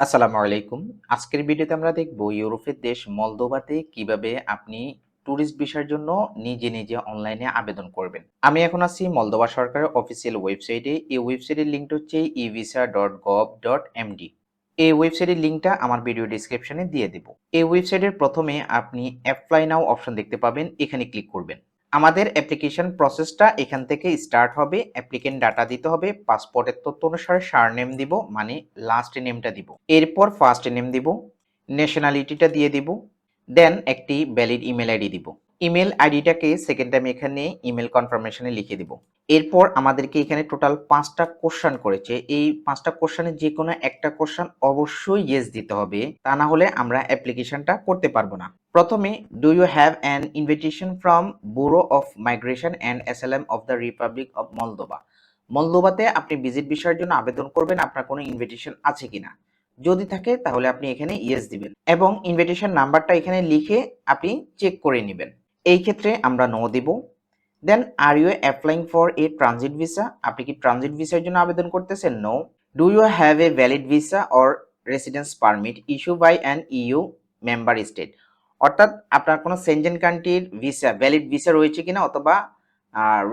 আসসালামু আলাইকুম। আজকের ভিডিওতে আমরা দেখব ইউরোপের দেশ মলদোভাতে কীভাবে আপনি ট্যুরিস্ট ভিসার জন্য নিজে নিজে অনলাইনে আবেদন করবেন। আমি এখন আছি মলদোভা সরকারের অফিসিয়াল ওয়েবসাইটে এই ওয়েবসাইটের লিঙ্কটা হচ্ছে evisa dot gov dot MD এই ওয়েবসাইটের লিঙ্কটা আমার ভিডিও ডিসক্রিপশনে দিয়ে দেব। এই ওয়েবসাইটের প্রথমে আপনি অ্যাপ্লাই নাও অপশন দেখতে পাবেন। এখানে ক্লিক করবেন। আমাদের অ্যাপ্লিকেশন প্রসেসটা এখান থেকে স্টার্ট হবে। অ্যাপ্লিকেন্ট ডাটা দিতে হবে পাসপোর্টের তথ্য অনুসারে সার নেম দিব মানে লাস্ট নেমটা দিব। এরপর ফার্স্ট নেম দিব ন্যাশনালিটিটা দিয়ে দিব দেন একটি ভ্যালিড ইমেল আইডি দিব। ইমেল আইডিটাকে সেকেন্ড টাইম এখানে ইমেল কনফার্মেশনে লিখে দিব। এরপর আমাদেরকে এখানে টোটাল পাঁচটা কোশ্চান করেছে। এই পাঁচটা কোশ্চানের যে কোনো একটা কোশ্চান অবশ্যই ইয়েস দিতে হবে। তা না হলে আমরা অ্যাপ্লিকেশনটা করতে পারব না। প্রথমে do you have an invitation from bureau of migration and asylum of the republic of Moldova মলদোভাতে আপনি ভিজিট বিষয়ের জন্য আবেদন করবেন, আপনার কোনো ইনভিটেশন আছে কিনা? যদি থাকে, তাহলে আপনি এখানে ইয়েস দিবেন। এবং ইনভিটেশন নাম্বারটা এখানে লিখে আপনি চেক করে নেবেন। এই ক্ষেত্রে আমরা নো দিব। Then are you applying for a transit visa আপনি কি ট্রানজিট ভিসার জন্য আবেদন করতেছেন? No do you have a valid visa or residence permit issue by an EU member state অর্থাৎ আপনার কোনো সেনজেন কান্ট্রির ভিসা ভ্যালিড ভিসা রয়েছে কিনা অথবা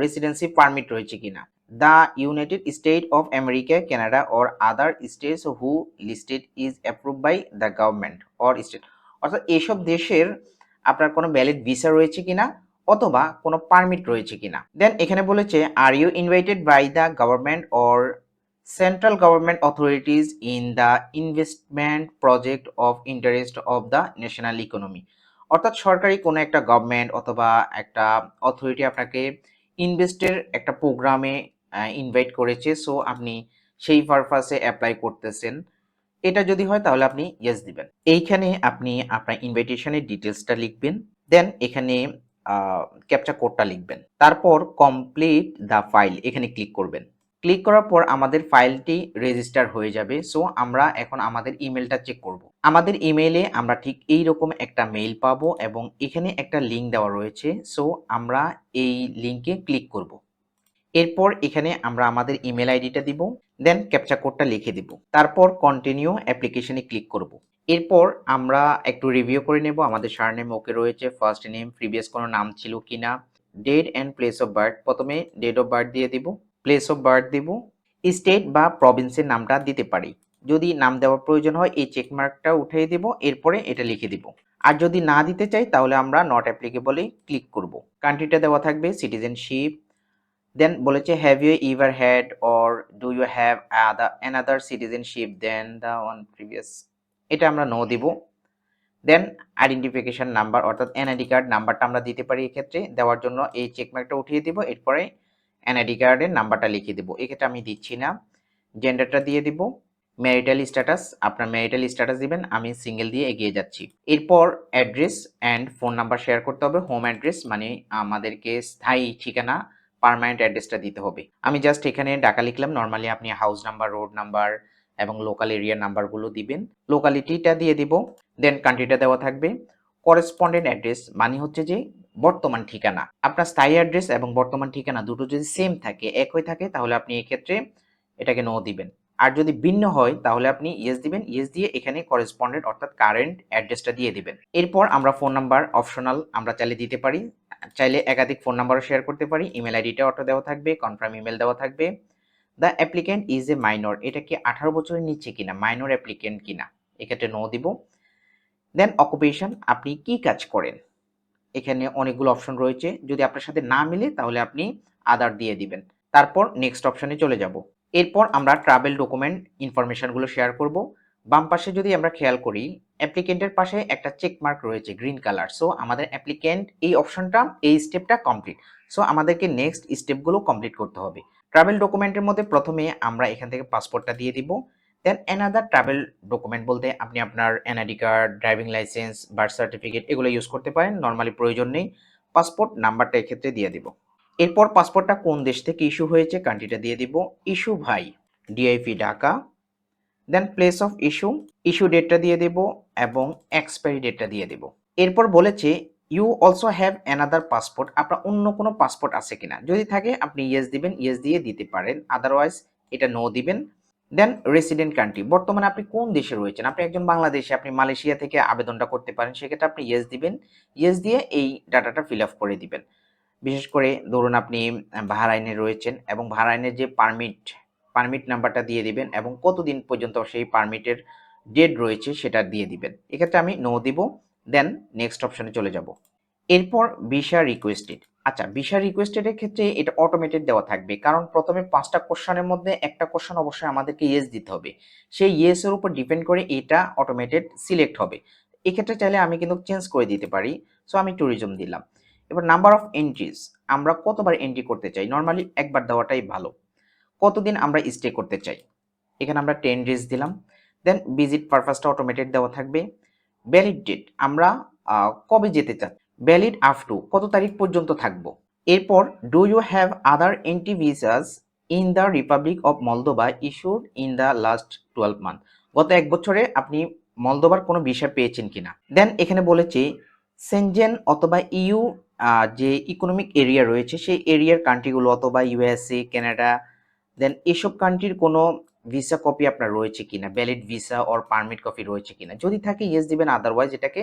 রেসিডেন্সি পারমিট রয়েছে কিনা? The united state of America Canada or other states who listed is approve by the government or state অর্থাৎ এইসব দেশের আপনার কোনো ভ্যালিড ভিসা রয়েছে কিনা অথবা কোনো পারমিট রয়েছে কিনা। দেন এখানে বলেছে are you invited by the government or central government authorities in the investment project of interest of the national economy অর্থাৎ সরকারি কোনো একটা গভর্নমেন্ট অথবা একটা অথরিটি আপনাকে ইনভেস্টের একটা প্রোগ্রামে ইনভাইট করেছে। সো আপনি সেই পারপাসে অ্যাপ্লাই করতেছেন। এটা যদি হয় তাহলে আপনি ইয়েস দিবেন। এইখানে আপনি আপনার ইনভাইটেশনের ডিটেলসটা লিখবেন দেন এখানে ক্যাপচা কোডটা লিখবেন। তারপর কমপ্লিট দ্য ফাইল এখানে ক্লিক করবেন। ক্লিক করার পর আমাদের ফাইলটি রেজিস্টার হয়ে যাবে। সো আমরা এখন আমাদের ইমেলটা চেক করব। আমাদের ইমেলে আমরা ঠিক এই রকম একটা মেইল পাবো এবং এখানে একটা লিঙ্ক দেওয়া রয়েছে। সো আমরা এই লিঙ্কে ক্লিক করব। এরপর এখানে আমরা আমাদের ইমেল আইডিটা দিব দেন ক্যাপচা কোডটা লিখে দিব। তারপর কন্টিনিউ অ্যাপ্লিকেশনে ক্লিক করব। এরপর আমরা একটু রিভিউ করে নেব, আমাদের সার নেম ওকে রয়েছে ফার্স্ট নেম প্রিভিয়াস কোনো নাম ছিল কি না date and place of birth প্রথমে ডেট অফ বার্থ দিয়ে দিব প্লেস অফ বার্থ দিব স্টেট বা প্রভিন্সের নামটা দিতে পারি। যদি নাম দেওয়ার প্রয়োজন হয়, এই চেকমার্কটা উঠিয়ে দিব, এরপরে এটা লিখে দিব। আর যদি না দিতে চাই, তাহলে আমরা নট অ্যাপ্লিকেবলে ক্লিক করব। কান্ট্রিটা দেওয়া থাকবে সিটিজেনশিপ দেন বলেছে have you ever had or do you have another citizenship then the one previous এটা আমরা নো দিব। দেন আইডেন্টিফিকেশন নাম্বার অর্থাৎ এনআইডি কার্ড নাম্বারটা আমরা দিতে পারি এক্ষেত্রে। দেওয়ার জন্য এই চেকমার্কটা উঠিয়ে দিব, এরপরে এনআইডি কার্ডের নাম্বারটা লিখে দেবো। এক্ষেত্রে আমি দিচ্ছি না। জেন্ডারটা দিয়ে দিব। ম্যারিটাল স্ট্যাটাস আপনার ম্যারিটাল স্ট্যাটাস দিবেন, আমি সিঙ্গেল দিয়ে এগিয়ে যাচ্ছি। এরপর address and phone number share করতে হবে হোম অ্যাড্রেস মানে আমাদেরকে স্থায়ী ঠিকানা পারমানেন্ট অ্যাড্রেসটা দিতে হবে। আমি জাস্ট এখানে ডাকা লিখলাম নর্মালি আপনি হাউস নাম্বার রোড নাম্বার এবং লোকাল এরিয়ার নাম্বারগুলো দিবেন। লোকালিটিটা দিয়ে দিব দেন কান্ট্রিটা দেওয়া থাকবে। করেসপন্ডেন্ট অ্যাড্রেস মানে হচ্ছে যে বর্তমান ঠিকানা। আপনার স্থায়ী অ্যাড্রেস এবং বর্তমান ঠিকানা দুটো যদি সেম থাকে, এক হয়ে থাকে, তাহলে আপনি এক্ষেত্রে এটাকে নো দিবেন। আর যদি ভিন্ন হয়, তাহলে আপনি ইয়েস দিবেন। ইয়েস দিয়ে এখানে করেসপন্ডেন্ট অর্থাৎ কারেন্ট অ্যাড্রেসটা দিয়ে দিবেন। এরপর আমরা ফোন নাম্বার অপশনাল আমরা চাইলে দিতে পারি। চাইলে একাধিক ফোন নাম্বারও শেয়ার করতে পারি ইমেল আইডিটা অটো দেওয়া থাকবে কনফার্ম ইমেল দেওয়া থাকবে। The applicant is a minor এটা কি আঠারো বছরের নিচে কিনা? মাইনর অ্যাপ্লিকেন্ট কিনা? এক্ষেত্রে নো দিব। দেন অকুপেশন আপনি কি কাজ করেন? এখানে অনেকগুলো অপশন রয়েছে। যদি আপনার সাথে না মিলে, তাহলে আপনি আদার দিয়ে দিবেন। তারপর নেক্সট অপশনে চলে যাব। এরপর আমরা ট্রাভেল ডকুমেন্ট ইনফরমেশনগুলো শেয়ার করব। বাম পাশে যদি আমরা খেয়াল করি অ্যাপ্লিকেন্টের পাশে একটা চেক মার্ক রয়েছে গ্রিন কালার সো আমাদের অ্যাপ্লিকেন্ট এই অপশনটা এই স্টেপটা কমপ্লিট সো আমাদেরকে নেক্সট স্টেপগুলো কমপ্লিট করতে হবে। ট্রাভেল ডকুমেন্টের মধ্যে প্রথমে আমরা এখান থেকে পাসপোর্টটা দিয়ে দিব। দেন অ্যানাদার ট্রাভেল ডকুমেন্ট বলতে আপনি আপনার NID card driving licence birth certificate এগুলো ইউজ করতে পারেন নর্মালি প্রয়োজন নেই। পাসপোর্ট নাম্বারটা এক্ষেত্রে দিয়ে দিব। এরপর পাসপোর্টটা কোন দেশ থেকে ইস্যু হয়েছে কান্ট্রিটা দিয়ে দিব। Issue by DIP Dhaka then place of issue issue ডেটটা দিয়ে দেব এবং এক্সপায়ারি ডেটটা দিয়ে দেব। এরপর বলেছে you also have another passport আপনার অন্য কোনো পাসপোর্ট আছে কিনা? যদি থাকে, আপনি ইয়েস দিবেন ইয়েস দিয়ে দিতে পারেন। আদারওয়াইজ এটা নো দিবেন। দেন রেসিডেন্ট কান্ট্রি বর্তমানে আপনি কোন দেশে রয়েছেন? আপনি একজন বাংলাদেশে, আপনি মালয়েশিয়া থেকে আবেদনটা করতে পারেন, সেক্ষেত্রে আপনি ইয়েস দিবেন। ইয়েস দিয়ে এই ডাটাটা ফিল আপ করে দিবেন। বিশেষ করে, ধরুন আপনি বাহারাইনে রয়েছেন এবং বাহারাইনের যে পারমিট পারমিট নাম্বারটা দিয়ে দিবেন এবং কতদিন পর্যন্ত সেই পারমিটের ডেট রয়েছে সেটা দিয়ে দিবেন। এক্ষেত্রে আমি নো দিব দেন নেক্সট অপশনে চলে যাব। এরপর ভিসা রিকোয়েস্টেড আচ্ছা ভিসা রিকোয়েস্টেডের ক্ষেত্রে এটা অটোমেটেড দেওয়া থাকবে, কারণ প্রথমে পাঁচটা কোশ্চেনের মধ্যে একটা কোশ্চেন অবশ্যই আমাদেরকে ইয়েস দিতে হবে। সেই ইয়েসের উপর ডিপেন্ড করে এটা অটোমেটেড সিলেক্ট হবে। এক্ষেত্রে চাইলে আমি কিন্তু চেঞ্জ করে দিতে পারি সো আমি ট্যুরিজম দিলাম। এবার নাম্বার অফ এন্ট্রিজ আমরা কতবার এন্ট্রি করতে চাই? নর্মালি একবার দেওয়াটাই ভালো। কতদিন আমরা স্টে করতে চাই? এখানে আমরা টেন ডেজ দিলাম। দেন ভিজিট পারপাসটা অটোমেটেড দেওয়া থাকবে। ভ্যালিড ডেট আমরা কবে যেতে চাই? ভ্যালিড আপ টু কত তারিখ পর্যন্ত থাকব? এরপর do you have other entry visas in the republic of Moldova issued in the last twelve month গত এক বছরে আপনি মলদোবার কোনো ভিসা পেয়েছেন কিনা? দেন এখানে বলেছে সেনজেন অথবা ইউ যে ইকোনমিক এরিয়া রয়েছে, সেই এরিয়ার কান্ট্রিগুলো অথবা ইউএসএ কানাডা দেন এসব কান্ট্রির কোনো ভিসা কপি আপনার রয়েছে কিনা valid visa or permit copy রয়েছে কিনা? যদি থাকে ইয়েস দিবেন আদারওয়াইজ এটাকে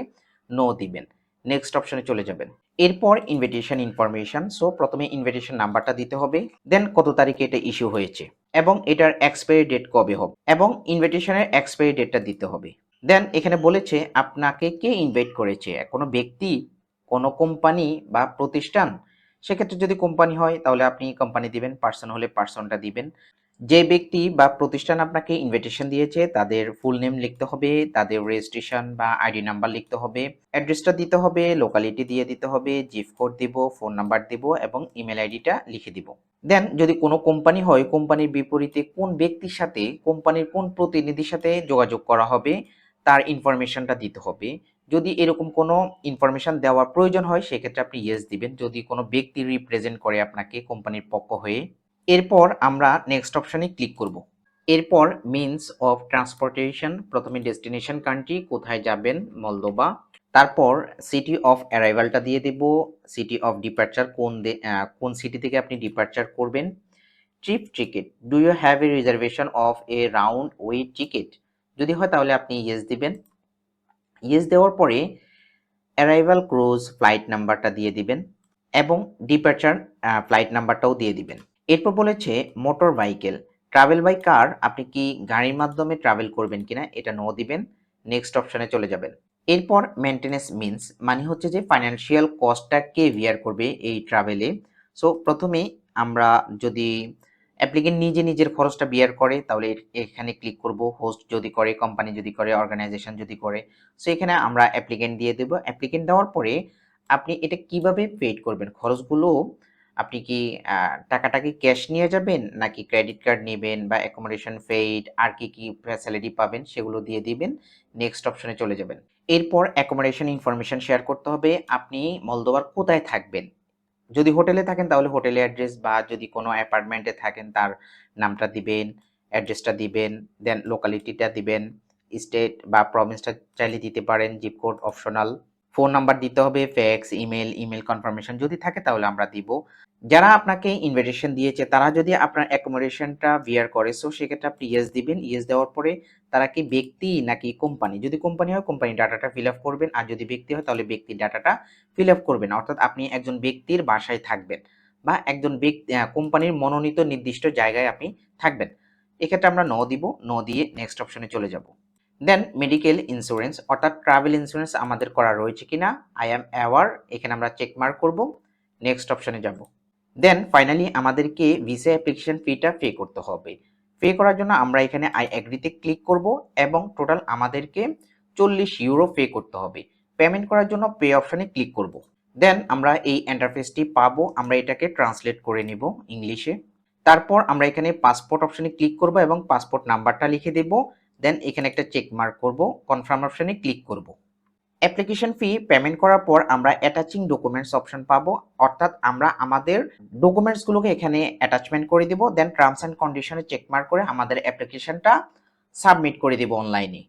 নো দিবেন। নেক্সট অপশনে চলে যাবেন। এরপর ইনভিটেশন ইনফরমেশন সো প্রথমে ইনভিটেশন নাম্বারটা দিতে হবে দেন কত তারিখে এটা ইস্যু হয়েছে এবং এটার এক্সপায়ারি ডেট কবে হবে এবং ইনভিটেশনের এক্সপায়ারি ডেটটা দিতে হবে। দেন এখানে বলেছে আপনাকে কে ইনভাইট করেছে? কোনো ব্যক্তি, কোনো কোম্পানি বা প্রতিষ্ঠান সেক্ষেত্রে যদি কোম্পানি হয়, তাহলে আপনি কোম্পানি দিবেন, পার্সন হলে পার্সনটা দিবেন। যে ব্যক্তি বা প্রতিষ্ঠান আপনাকে ইনভিটেশন দিয়েছে, তাদের ফুল নেম লিখতে হবে, তাদের রেজিস্ট্রেশন বা আইডি নাম্বার লিখতে হবে অ্যাড্রেসটা দিতে হবে লোকালিটি দিয়ে দিতে হবে জিপ কোড দিব ফোন নাম্বার দিব এবং ইমেল আইডিটা লিখে দিব। দেন যদি কোনো কোম্পানি হয়, কোম্পানির বিপরীতে কোন ব্যক্তির সাথে, কোম্পানির কোন প্রতিনিধির সাথে যোগাযোগ করা হবে, তার ইনফরমেশনটা দিতে হবে। যদি এরকম কোনো ইনফরমেশন দেওয়ার প্রয়োজন হয়, সেক্ষেত্রে আপনি ইয়েস দিবেন। যদি কোনো ব্যক্তি রিপ্রেজেন্ট করে আপনাকে কোম্পানির পক্ষ হয়ে, এরপর আমরা নেক্সট অপশানে ক্লিক করব। এরপর মিনস অফ ট্রান্সপোর্টেশন প্রথমে ডেস্টিনেশন কান্ট্রি কোথায় যাবেন? মলদোবা তারপর সিটি অফ অ্যারাইভালটা দিয়ে দেব। সিটি অফ ডিপার্চার কোন কোন সিটি থেকে আপনি ডিপার্চার করবেন? Trip ticket do you have a reservation of a round way ticket যদি হয় তাহলে আপনি ইয়েস দিবেন। ইয়েস দেওয়ার পরে অ্যারাইভাল ক্রুজ ফ্লাইট নাম্বারটা দিয়ে দিবেন এবং ডিপার্চার ফ্লাইট নাম্বারটাও দিয়ে দিবেন। এরপর বলেছে motor vehicle travel by car আপনি কি গাড়ির মাধ্যমে ট্রাভেল করবেন কিনা এটা নো দিবেন নেক্সট অপশানে চলে যাবেন। এরপর মেনটেনেন্স মিনস মানে হচ্ছে যে ফাইন্যান্সিয়াল কস্টটা কে বিয়ার করবে এই ট্রাভেলে সো প্রথমে আমরা যদি অ্যাপ্লিকেন্ট নিজে নিজের খরচটা বিয়ার করে, তাহলে এখানে ক্লিক করব হোস্ট যদি করে কোম্পানি যদি করে অর্গানাইজেশন যদি করে। সো এখানে আমরা অ্যাপ্লিকেন্ট দিয়ে দেবো। অ্যাপ্লিকেন্ট দেওয়ার পরে আপনি এটা কীভাবে পেড করবেন? খরচগুলো আপনি কি টাকাটা কি ক্যাশ নিয়ে যাবেন, নাকি ক্রেডিট কার্ড নেবেন, বা অ্যাকোমোডেশন পেইড আর কি কি ফ্যাসিলিটি পাবেন, সেগুলো দিয়ে দিবেন নেক্সট অপশনে চলে যাবেন। এরপর অ্যাকোমোডেশন ইনফরমেশন শেয়ার করতে হবে। আপনি মলদোবার কোথায় থাকবেন? যদি হোটেলে থাকেন, তাহলে হোটেলে অ্যাড্রেস বা যদি কোনো অ্যাপার্টমেন্টে থাকেন, তার নামটা দিবেন অ্যাড্রেসটা দিবেন দেন লোকালিটিটা দিবেন স্টেট বা প্রভিন্সটা চাইলে দিতে পারেন zip code optional phone number দিতে হবে ফ্যাক্স ইমেল ইমেল কনফার্মেশন যদি থাকে তাহলে আমরা দিব। যারা আপনাকে ইনভিটেশন দিয়েছে, তারা যদি আপনার অ্যাকোমোডেশনটা বিয়ার করে সো সেক্ষেত্রে আপনি ইয়েস দিবেন। ইয়েস দেওয়ার পরে তারা কি ব্যক্তি নাকি কোম্পানি যদি কোম্পানি হয় কোম্পানি ডাটাটা ফিল আপ করবেন। আর যদি ব্যক্তি হয়, তাহলে ব্যক্তির ডাটাটা ফিল আপ করবেন। অর্থাৎ আপনি একজন ব্যক্তির বাসায় থাকবেন বা একজন ব্যক্তি কোম্পানির মনোনীত নির্দিষ্ট জায়গায় আপনি থাকবেন। এক্ষেত্রে আমরা ন দিব। ন দিয়ে নেক্সট অপশনে চলে যাব। দেন মেডিকেল ইন্স্যুরেন্স অর্থাৎ ট্রাভেল ইন্স্যুরেন্স আমাদের করা রয়েছে কিনা? আই অ্যাম অ্যাওয়ার এখানে আমরা চেক মার্ক করব। নেক্সট অপশনে যাব। দেন ফাইনালি আমাদেরকে ভিসা অ্যাপ্লিকেশন ফিটা পে করতে হবে। পে করার জন্য আমরা এখানে আই অ্যাগ্রিতে ক্লিক করব এবং টোটাল আমাদেরকে চল্লিশ ইউরো পে করতে হবে। পেমেন্ট করার জন্য পে অপশানে ক্লিক করব। দেন আমরা এই ইন্টারফেসটি পাবো, আমরা এটাকে ট্রান্সলেট করে নিব ইংলিশে তারপর আমরা এখানে পাসপোর্ট অপশানে ক্লিক করব এবং পাসপোর্ট নাম্বারটা লিখে দেব। দেন এখানে একটা চেক মার্ক করব কনফার্ম অপশনে ক্লিক করব। অ্যাপ্লিকেশন ফি পেমেন্ট করার পর আমরা অ্যাটাচিং ডকুমেন্টস অপশন পাব, অর্থাৎ আমরা আমাদের ডকুমেন্টসগুলোকে এখানে অ্যাটাচমেন্ট করে দিব দেন টার্মস অ্যান্ড কন্ডিশনে চেক মার্ক করে আমাদের অ্যাপ্লিকেশনটা সাবমিট করে দিব অনলাইনে